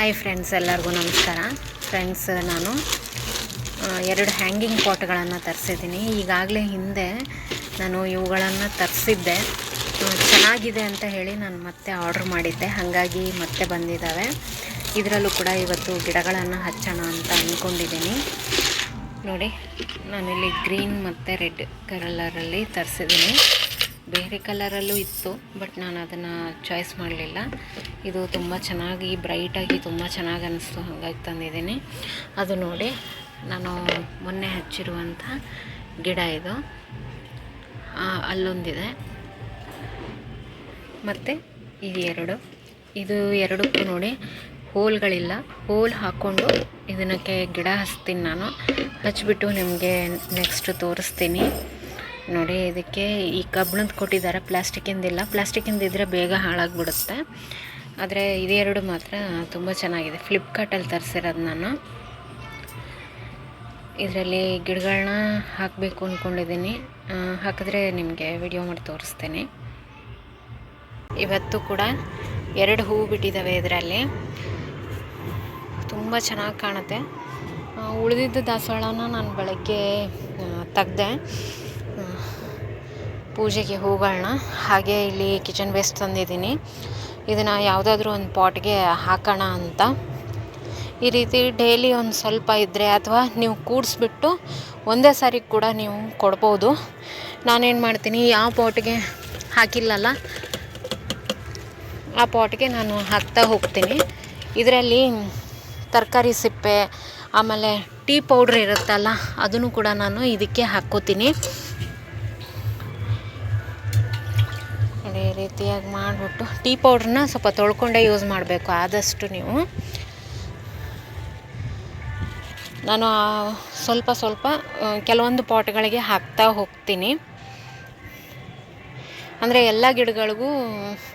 Hi friends ಎಲ್ಲರಿಗೂ ನಮಸ್ಕಾರ. Friends ನಾನು ಎರಡು ಹ್ಯಾಂಗಿಂಗ್ ಪಾಟ್ಗಳನ್ನು ತರಿಸಿದ್ದೀನಿ. ಈಗಾಗಲೇ ಹಿಂದೆ ನಾನು ಇವುಗಳನ್ನು ತರಿಸಿದ್ದೆ. ಚೆನ್ನಾಗಿದೆ ಅಂತ ಹೇಳಿ ನಾನು ಮತ್ತೆ ಆರ್ಡ್ರ್ ಮಾಡಿದ್ದೆ. ಹಾಗಾಗಿ ಮತ್ತೆ ಬಂದಿದ್ದಾವೆ. ಇದರಲ್ಲೂ ಕೂಡ ಇವತ್ತು ಗಿಡಗಳನ್ನು ಹಚ್ಚೋಣ ಅಂತ ಅಂದ್ಕೊಂಡಿದ್ದೀನಿ ನೋಡಿ, ನಾನಿಲ್ಲಿ ಗ್ರೀನ್ ಮತ್ತು ರೆಡ್ ಕಲರಲ್ಲಿ ತರಿಸಿದ್ದೀನಿ. ಬೇರೆ ಕಲರಲ್ಲೂ ಇತ್ತು, ಬಟ್ ನಾನು ಅದನ್ನು ಚಾಯ್ಸ್ ಮಾಡಲಿಲ್ಲ. ಇದು ತುಂಬ ಚೆನ್ನಾಗಿ ಬ್ರೈಟಾಗಿ ತುಂಬ ಚೆನ್ನಾಗಿ ಅನ್ನಿಸ್ತು ಹಾಗಾಗಿ ತಂದಿದ್ದೀನಿ. ಅದು ನೋಡಿ, ನಾನು ಮೊನ್ನೆ ಹಚ್ಚಿರುವಂಥ ಗಿಡ ಇದು. ಅಲ್ಲೊಂದಿದೆ. ಮತ್ತು ಇದು ಎರಡು. ಇದು ಎರಡಕ್ಕೂ ನೋಡಿ, ಹೋಲ್ಗಳಿಲ್ಲ. ಹೋಲ್ ಹಾಕ್ಕೊಂಡು ಇದನ್ನಕ್ಕೆ ಗಿಡ ಹಚ್ತೀನಿ ನಾನು. ಹಚ್ಚಿಬಿಟ್ಟು ನಿಮಗೆ ನೆಕ್ಸ್ಟ್ ತೋರಿಸ್ತೀನಿ. ನೋಡಿ, ಇದಕ್ಕೆ ಈ ಕಬ್ಬಿಣದ ಕೊಟ್ಟಿದ್ದಾರೆ. ಪ್ಲಾಸ್ಟಿಕ್ಕಿಂದಿಲ್ಲ. ಪ್ಲಾಸ್ಟಿಕ್ಕಿಂದ ಇದ್ದರೆ ಬೇಗ ಹಾಳಾಗ್ಬಿಡುತ್ತೆ. ಆದರೆ ಇದೆರಡು ಮಾತ್ರ ತುಂಬ ಚೆನ್ನಾಗಿದೆ. ಫ್ಲಿಪ್ಕಾರ್ಟಲ್ಲಿ ತರಿಸಿರೋದು ನಾನು. ಇದರಲ್ಲಿ ಗಿಡಗಳನ್ನ ಹಾಕಬೇಕು ಅಂದ್ಕೊಂಡಿದ್ದೀನಿ ಹಾಕಿದ್ರೆ ನಿಮಗೆ ವಿಡಿಯೋ ಮಾಡಿ ತೋರಿಸ್ತೇನೆ. ಇವತ್ತು ಕೂಡ ಎರಡು ಹೂವು ಬಿಟ್ಟಿದ್ದಾವೆ ಇದರಲ್ಲಿ. ತುಂಬ ಚೆನ್ನಾಗಿ ಕಾಣುತ್ತೆ. ಉಳಿದಿದ್ದ ದಾಸವಾಳನ ನಾನು ಬೆಳಗ್ಗೆ ತೆಗ್ದೆ. ಪೂಜೆಗೆ ಹೂಗಳನ್ನ ಹಾಗೆ ಇಲ್ಲಿ ಕಿಚನ್ ವೇಸ್ಟ್ ತಂದಿದ್ದೀನಿ. ಇದನ್ನು ಯಾವುದಾದ್ರೂ ಒಂದು ಪಾಟ್ಗೆ ಹಾಕೋಣ ಅಂತ. ಈ ರೀತಿ ಡೈಲಿ ಒಂದು ಸ್ವಲ್ಪ ಇದ್ದರೆ ಅಥವಾ ನೀವು ಕೂಡಿಸ್ಬಿಟ್ಟು ಒಂದೇ ಸಾರಿ ಕೂಡ ನೀವು ಕೊಡ್ಬೋದು. ನಾನೇನು ಮಾಡ್ತೀನಿ ಯಾವ ಪಾಟ್ಗೆ ಹಾಕಿಲ್ಲಲ್ಲ? ಆ ಪಾಟ್ಗೆ ನಾನು ಹಾಕ್ತಾ ಹೋಗ್ತೀನಿ. ಇದರಲ್ಲಿ ತರಕಾರಿ ಸಿಪ್ಪೆ, ಆಮೇಲೆ ಟೀ ಪೌಡ್ರ್ ಇರುತ್ತಲ್ಲ, ಅದನ್ನು ಕೂಡ ನಾನು ಇದಕ್ಕೆ ಹಾಕ್ಕೋತೀನಿ. ರೀತಿಯಾಗಿ ಮಾಡಿಬಿಟ್ಟು ಟೀ ಪೌಡ್ರನ್ನ ಸ್ವಲ್ಪ ತೊಳ್ಕೊಂಡೇ ಯೂಸ್ ಮಾಡಬೇಕು ಆದಷ್ಟು ನೀವು. ನಾನು ಸ್ವಲ್ಪ ಸ್ವಲ್ಪ ಕೆಲವೊಂದು ಪಾಟ್ಗಳಿಗೆ ಹಾಕ್ತಾ ಹೋಗ್ತೀನಿ. ಅಂದರೆ ಎಲ್ಲ ಗಿಡಗಳಿಗೂ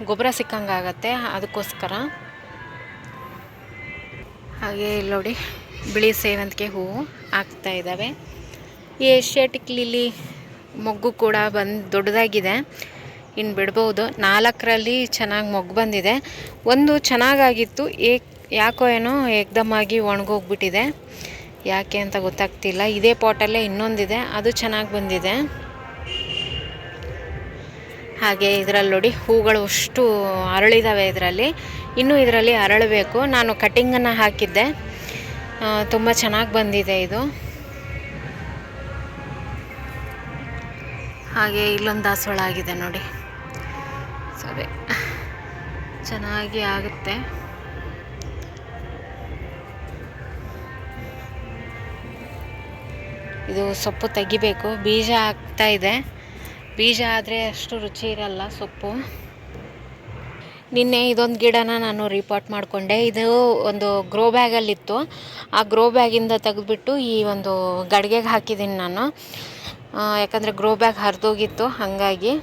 ಗೊಬ್ಬರ ಸಿಕ್ಕಂಗೆ ಆಗತ್ತೆ ಅದಕ್ಕೋಸ್ಕರ. ಹಾಗೆ ಇಲ್ಲಿ ನೋಡಿ, ಬಿಳಿ ಸೇವಂತಿಗೆ ಹೂವು ಆಗ್ತಾ ಇದ್ದಾವೆ. ಈ ಏಷ್ಯಾಟಿಕ್ ಲಿಲಿ ಮೊಗ್ಗು ಕೂಡ ಬಂದು ದೊಡ್ಡದಾಗಿದೆ. ಇನ್ನು ಬಿಡ್ಬೋದು. ನಾಲ್ಕರಲ್ಲಿ ಚೆನ್ನಾಗಿ ಮೊಗ್ಗು ಬಂದಿದೆ. ಒಂದು ಚೆನ್ನಾಗಾಗಿತ್ತು. ಏಕ್, ಯಾಕೋ ಏನೋ ಏಕ್ದಮ್ಮಾಗಿ ಒಣಗೋಗ್ಬಿಟ್ಟಿದೆ. ಯಾಕೆ ಅಂತ ಗೊತ್ತಾಗ್ತಿಲ್ಲ. ಇದೇ ಪಾಟಲ್ಲೇ ಇನ್ನೊಂದಿದೆ. ಅದು ಚೆನ್ನಾಗಿ ಬಂದಿದೆ. ಹಾಗೆ ಇದರಲ್ಲಿ ನೋಡಿ, ಹೂಗಳು ಅಷ್ಟು ಅರಳಿದಾವೆ ಇದರಲ್ಲಿ. ಇನ್ನೂ ಇದರಲ್ಲಿ ಅರಳಬೇಕು. ನಾನು ಕಟಿಂಗನ್ನು ಹಾಕಿದ್ದೆ. ತುಂಬ ಚೆನ್ನಾಗಿ ಬಂದಿದೆ ಇದು. ಹಾಗೆ ಇಲ್ಲೊಂದು ದಾಸವಾಳ ಆಗಿದೆ ನೋಡಿ. ಸರಿ ಚೆನ್ನಾಗಿ ಆಗುತ್ತೆ. ಇದು ಸೊಪ್ಪು ತೆಗಿಬೇಕು. ಬೀಜ ಆಗ್ತಾ ಇದೆ. ಬೀಜ ಆದರೆ ಅಷ್ಟು ರುಚಿ ಇರಲ್ಲ ಸೊಪ್ಪು. ನಿನ್ನೆ ಇದೊಂದು ಗಿಡನ ನಾನು ರಿಪೋರ್ಟ್ ಮಾಡಿಕೊಂಡೆ. ಇದು ಒಂದು ಗ್ರೋ ಬ್ಯಾಗಲ್ಲಿತ್ತು ಆ ಗ್ರೋ ಬ್ಯಾಗಿಂದ ತೆಗೆದುಬಿಟ್ಟು ಈ ಒಂದು ಗಡಿಗೆಗೆ ಹಾಕಿದ್ದೀನಿ ನಾನು. ಯಾಕಂದರೆ ಗ್ರೋ ಬ್ಯಾಗ್ ಹರಿದೋಗಿತ್ತು, ಹಾಗಾಗಿ.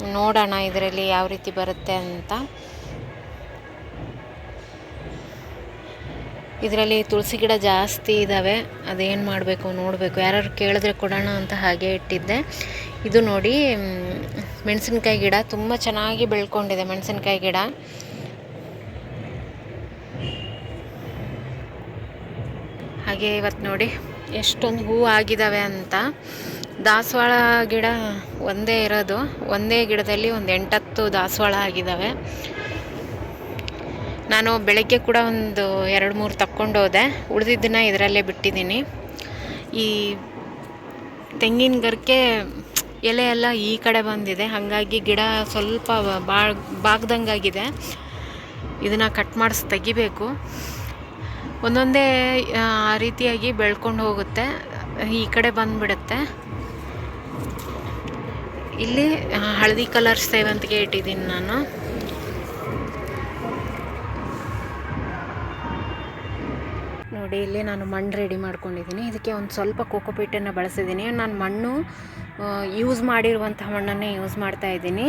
ನೋಡೋಣ ಇದರಲ್ಲಿ ಯಾವ ರೀತಿ ಬರುತ್ತೆ ಅಂತ. ಇದರಲ್ಲಿ ತುಳಸಿ ಗಿಡ ಜಾಸ್ತಿ ಇದ್ದಾವೆ ಅದೇನು ಮಾಡಬೇಕು ನೋಡಬೇಕು. ಯಾರು ಕೇಳಿದ್ರೆ ಕೊಡೋಣ ಅಂತ ಹಾಗೆ ಇಟ್ಟಿದ್ದೆ. ಇದು ನೋಡಿ ಮೆಣಸಿನ್ಕಾಯಿ ಗಿಡ ತುಂಬ ಚೆನ್ನಾಗಿ ಬೆಳ್ಕೊಂಡಿದೆ ಮೆಣಸಿನ್ಕಾಯಿ ಗಿಡ. ಹಾಗೆ ಇವತ್ತು ನೋಡಿ ಎಷ್ಟೊಂದು ಹೂ ಆಗಿದ್ದಾವೆ ಅಂತ. ದಾಸವಾಳ ಗಿಡ ಒಂದೇ ಇರೋದು. ಒಂದೇ ಗಿಡದಲ್ಲಿ ಒಂದು ಎಂಟತ್ತು ದಾಸವಾಳ ಆಗಿದ್ದಾವೆ ನಾನು ಬೆಳಗ್ಗೆ ಕೂಡ ಒಂದು ಎರಡು ಮೂರು ತಕ್ಕೊಂಡು ಹೋದೆ. ಉಳಿದಿದ್ದನ್ನ ಇದರಲ್ಲೇ ಬಿಟ್ಟಿದ್ದೀನಿ. ಈ ತೆಂಗಿನ ಗರಿಕೆ ಎಲೆ ಎಲ್ಲ ಈ ಕಡೆ ಬಂದಿದೆ. ಹಾಗಾಗಿ ಗಿಡ ಸ್ವಲ್ಪ ಬಾಳ್ ಬಾಗ್ದಂಗಾಗಿದೆ ಇದನ್ನು ಕಟ್ ಮಾಡಿಸಿ ತೆಗಿಬೇಕು. ಒಂದೊಂದೇ ಆ, ರೀತಿಯಾಗಿ ಬೆಳ್ಕೊಂಡು ಹೋಗುತ್ತೆ. ಈ ಕಡೆ ಬಂದುಬಿಡುತ್ತೆ. ಇಲ್ಲಿ ಹಳದಿ ಕಲರ್ ಸೇವಂತಿಗೆ ಇಟ್ಟಿದ್ದೀನಿ ನಾನು. ನೋಡಿ ಇಲ್ಲಿ ನಾನು ಮಣ್ಣು ರೆಡಿ ಮಾಡ್ಕೊಂಡಿದ್ದೀನಿ. ಇದಕ್ಕೆ ಒಂದು ಸ್ವಲ್ಪ ಕೋಕೋಪೀಟನ್ನು ಬಳಸಿದ್ದೀನಿ. ನಾನು ಮಣ್ಣು ಯೂಸ್ ಮಾಡಿರುವಂತಹ ಮಣ್ಣನ್ನೇ ಯೂಸ್ ಮಾಡ್ತಾ ಇದ್ದೀನಿ.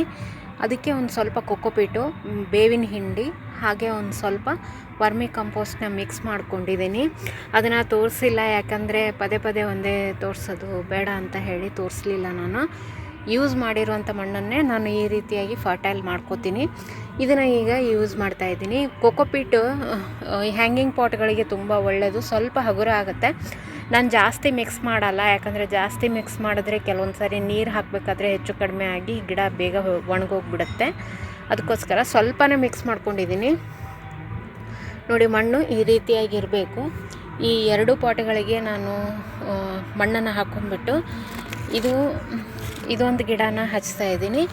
ಅದಕ್ಕೆ ಒಂದು ಸ್ವಲ್ಪ ಕೊಕೊಪೀಟು ಮ್, ಬೇವಿನ ಹಿಂಡಿ ಹಾಗೆ ಒಂದು ಸ್ವಲ್ಪ ವರ್ಮಿ ಕಂಪೋಸ್ಟ್ನ ಮಿಕ್ಸ್ ಮಾಡ್ಕೊಂಡಿದ್ದೀನಿ. ಅದನ್ನು ತೋರಿಸಿಲ್ಲ ಯಾಕಂದರೆ ಪದೇ ಪದೇ ಒಂದೇ ತೋರಿಸೋದು ಬೇಡ ಅಂತ ಹೇಳಿ ತೋರಿಸ್ಲಿಲ್ಲ ನಾನು. ಯೂಸ್ ಮಾಡಿರುವಂಥ ಮಣ್ಣನ್ನೇ ನಾನು ಈ ರೀತಿಯಾಗಿ ಫರ್ಟೈಲ್ ಮಾಡ್ಕೋತೀನಿ. ಇದನ್ನು ಈಗ ಯೂಸ್ ಮಾಡ್ತಾ ಇದ್ದೀನಿ. ಕೊಕೊಪೀಟ್ ಹ್ಯಾಂಗಿಂಗ್ ಪಾಟ್ಗಳಿಗೆ ತುಂಬ ಒಳ್ಳೆಯದು ಸ್ವಲ್ಪ ಹಗುರ ಆಗುತ್ತೆ. ನಾನು ಜಾಸ್ತಿ ಮಿಕ್ಸ್ ಮಾಡಲ್ಲ. ಯಾಕಂದರೆ ಜಾಸ್ತಿ ಮಿಕ್ಸ್ ಮಾಡಿದ್ರೆ ಕೆಲವೊಂದು ಸಾರಿ ನೀರು ಹಾಕಬೇಕಾದ್ರೆ ಹೆಚ್ಚು ಕಡಿಮೆ ಆಗಿ ಗಿಡ ಬೇಗ ಒಣಗೋಗ್ಬಿಡುತ್ತೆ. ಅದಕ್ಕೋಸ್ಕರ ಸ್ವಲ್ಪನೇ ಮಿಕ್ಸ್ ಮಾಡ್ಕೊಂಡಿದ್ದೀನಿ. ನೋಡಿ, ಮಣ್ಣು ಈ ರೀತಿಯಾಗಿರಬೇಕು. ಈ ಎರಡು ಪಾಟ್ಗಳಿಗೆ ನಾನು ಮಣ್ಣನ್ನು ಹಾಕ್ಕೊಂಡ್ಬಿಟ್ಟು ಇದು, ಇದೊಂದು ಗಿಡನ ಹಚ್ತಾ ಇದ್ದೀನಿ.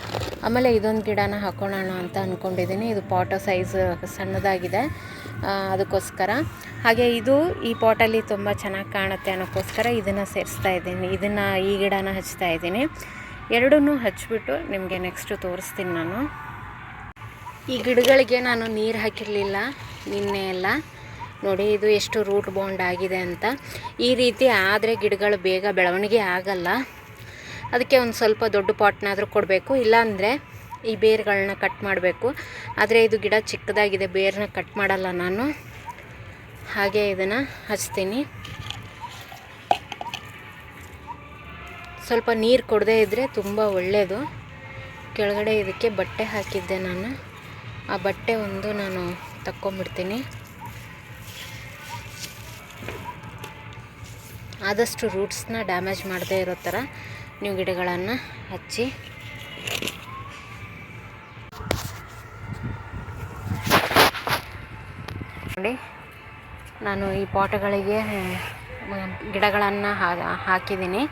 ಆಮೇಲೆ ಇದೊಂದು ಗಿಡನ ಹಾಕೋಣ ಅಂತ ಅಂದ್ಕೊಂಡಿದ್ದೀನಿ ಇದು ಪಾಟ ಸೈಜ್ ಸಣ್ಣದಾಗಿದೆ. ಅದಕ್ಕೋಸ್ಕರ. ಹಾಗೆ ಇದು ಈ ಪಾಟಲ್ಲಿ ತುಂಬ ಚೆನ್ನಾಗಿ ಕಾಣುತ್ತೆ ಅನ್ನೋಕ್ಕೋಸ್ಕರ ಇದನ್ನು ಸೇರಿಸ್ತಾ ಇದ್ದೀನಿ. ಇದನ್ನು ಈ ಗಿಡನ ಹಚ್ತಾ ಇದ್ದೀನಿ. ಎರಡನ್ನೂ ಹಚ್ಬಿಟ್ಟು ನಿಮಗೆ ನೆಕ್ಸ್ಟು ತೋರಿಸ್ತೀನಿ ನಾನು. ಈ ಗಿಡಗಳಿಗೆ ನಾನು ನೀರು ಹಾಕಿರಲಿಲ್ಲ, ನಿನ್ನೆ ಎಲ್ಲ. ನೋಡಿ, ಇದು ಎಷ್ಟು ರೂಟ್ ಬಾಂಡ್ ಆಗಿದೆ ಅಂತ. ಈ ರೀತಿ ಆದರೆ ಗಿಡಗಳು ಬೇಗ ಬೆಳವಣಿಗೆ ಆಗಲ್ಲ. ಅದಕ್ಕೆ ಒಂದು ಸ್ವಲ್ಪ ದೊಡ್ಡ ಪಾಟ್ನಾದರೂ ಕೊಡಬೇಕು. ಇಲ್ಲಾಂದರೆ ಈ ಬೇರುಗಳನ್ನ ಕಟ್ ಮಾಡಬೇಕು. ಆದರೆ ಇದು ಗಿಡ ಚಿಕ್ಕದಾಗಿದೆ ಬೇರನ್ನ ಕಟ್ ಮಾಡಲ್ಲ ನಾನು. ಹಾಗೆ ಇದನ್ನು ಹಚ್ತೀನಿ. ಸ್ವಲ್ಪ ನೀರು ಕೊಡದೇ ಇದ್ದರೆ ತುಂಬ ಒಳ್ಳೆಯದು ಕೆಳಗಡೆ ಇದಕ್ಕೆ ಬಟ್ಟೆ ಹಾಕಿದ್ದೆ ನಾನು. ಆ ಬಟ್ಟೆ ಒಂದು ನಾನು ತಕ್ಕೊಂಬಿಡ್ತೀನಿ. ಆದಷ್ಟು ರೂಟ್ಸ್ನ ಡ್ಯಾಮೇಜ್ ಮಾಡದೇ ಇರೋ ಥರ ನೀವು ಗಿಡಗಳನ್ನು ಹಚ್ಚಿ. ನೋಡಿ, ನಾನು ಈ ಪಾಟ್ಗಳಿಗೆ ಗಿಡಗಳನ್ನು ಹಾಕಿದ್ದೀನಿ.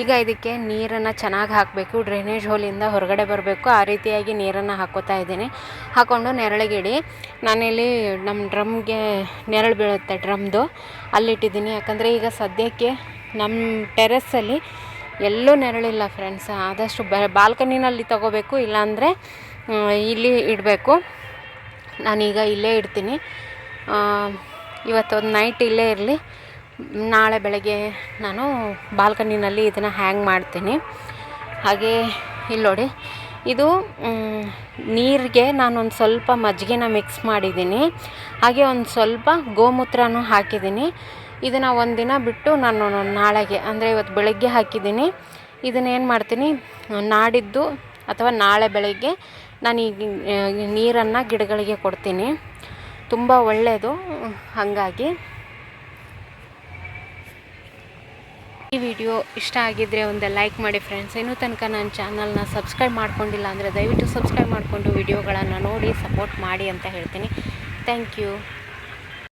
ಈಗ ಇದಕ್ಕೆ ನೀರನ್ನು ಚೆನ್ನಾಗಿ ಹಾಕಬೇಕು ಡ್ರೈನೇಜ್ ಹೋಲಿಂದ ಹೊರಗಡೆ ಬರಬೇಕು. ಆ ರೀತಿಯಾಗಿ ನೀರನ್ನು ಹಾಕೋತಾ ಇದ್ದೀನಿ. ಹಾಕ್ಕೊಂಡು ನೆರಳಿಗಿಡಿ. ನಾನಿಲ್ಲಿ ನಮ್ಮ ಡ್ರಮ್ಗೆ ನೆರಳು ಬೀಳುತ್ತೆ ಡ್ರಮ್ದು. ಅಲ್ಲಿಟ್ಟಿದ್ದೀನಿ. ಯಾಕಂದರೆ ಈಗ ಸದ್ಯಕ್ಕೆ ನಮ್ಮ ಟೆರೆಸ್ಸಲ್ಲಿ ಎಲ್ಲೂ ನೆರಳಿಲ್ಲ ಫ್ರೆಂಡ್ಸ್ ಆದಷ್ಟು ಬ ಬಾಲ್ಕನಿನಲ್ಲಿ ತಗೋಬೇಕು, ಇಲ್ಲಾಂದರೆ ಇಲ್ಲಿ ಇಡಬೇಕು. ನಾನೀಗ ಇಲ್ಲೇ ಇಡ್ತೀನಿ. ಇವತ್ತೊಂದು ನೈಟ್ ಇಲ್ಲೇ ಇರಲಿ. ನಾಳೆ ಬೆಳಗ್ಗೆ ನಾನು ಬಾಲ್ಕನಿನಲ್ಲಿ ಇದನ್ನು ಹ್ಯಾಂಗ್ ಮಾಡ್ತೀನಿ. ಹಾಗೆ ಇಲ್ಲಿ ನೋಡಿ. ಇದು ನೀರಿಗೆ ನೀರಿಗೆ ಒಂದು ಸ್ವಲ್ಪ ಮಜ್ಜಿಗೆನ ಮಿಕ್ಸ್ ಮಾಡಿದ್ದೀನಿ. ಹಾಗೆ ಒಂದು ಸ್ವಲ್ಪ ಗೋಮೂತ್ರನೂ ಹಾಕಿದ್ದೀನಿ. ಇದನ್ನು ಒಂದಿನ ಬಿಟ್ಟು ನಾನು ನಾಳೆಗೆ, ಅಂದರೆ ಇವತ್ತು ಬೆಳಗ್ಗೆ ಹಾಕಿದ್ದೀನಿ. ಇದನ್ನೇನು ಮಾಡ್ತೀನಿ? ನಾಡಿದ್ದು ಅಥವಾ ನಾಳೆ ಬೆಳಗ್ಗೆ ನಾನು ಈ ನೀರನ್ನು ಗಿಡಗಳಿಗೆ ಕೊಡ್ತೀನಿ. ತುಂಬ ಒಳ್ಳೆಯದು ಹಾಗಾಗಿ. ಈ ವಿಡಿಯೋ ಇಷ್ಟ ಆಗಿದ್ದರೆ ಒಂದು ಲೈಕ್ ಮಾಡಿ ಫ್ರೆಂಡ್ಸ್ ಇನ್ನೂ ತನಕ ನನ್ನ ಚಾನಲ್ನ ಸಬ್ಸ್ಕ್ರೈಬ್ ಮಾಡ್ಕೊಂಡಿಲ್ಲ ಅಂದರೆ ದಯವಿಟ್ಟು ಸಬ್ಸ್ಕ್ರೈಬ್ ಮಾಡಿಕೊಂಡು ವಿಡಿಯೋಗಳನ್ನು ನೋಡಿ ಸಪೋರ್ಟ್ ಮಾಡಿ ಅಂತ ಹೇಳ್ತೀನಿ. Thank you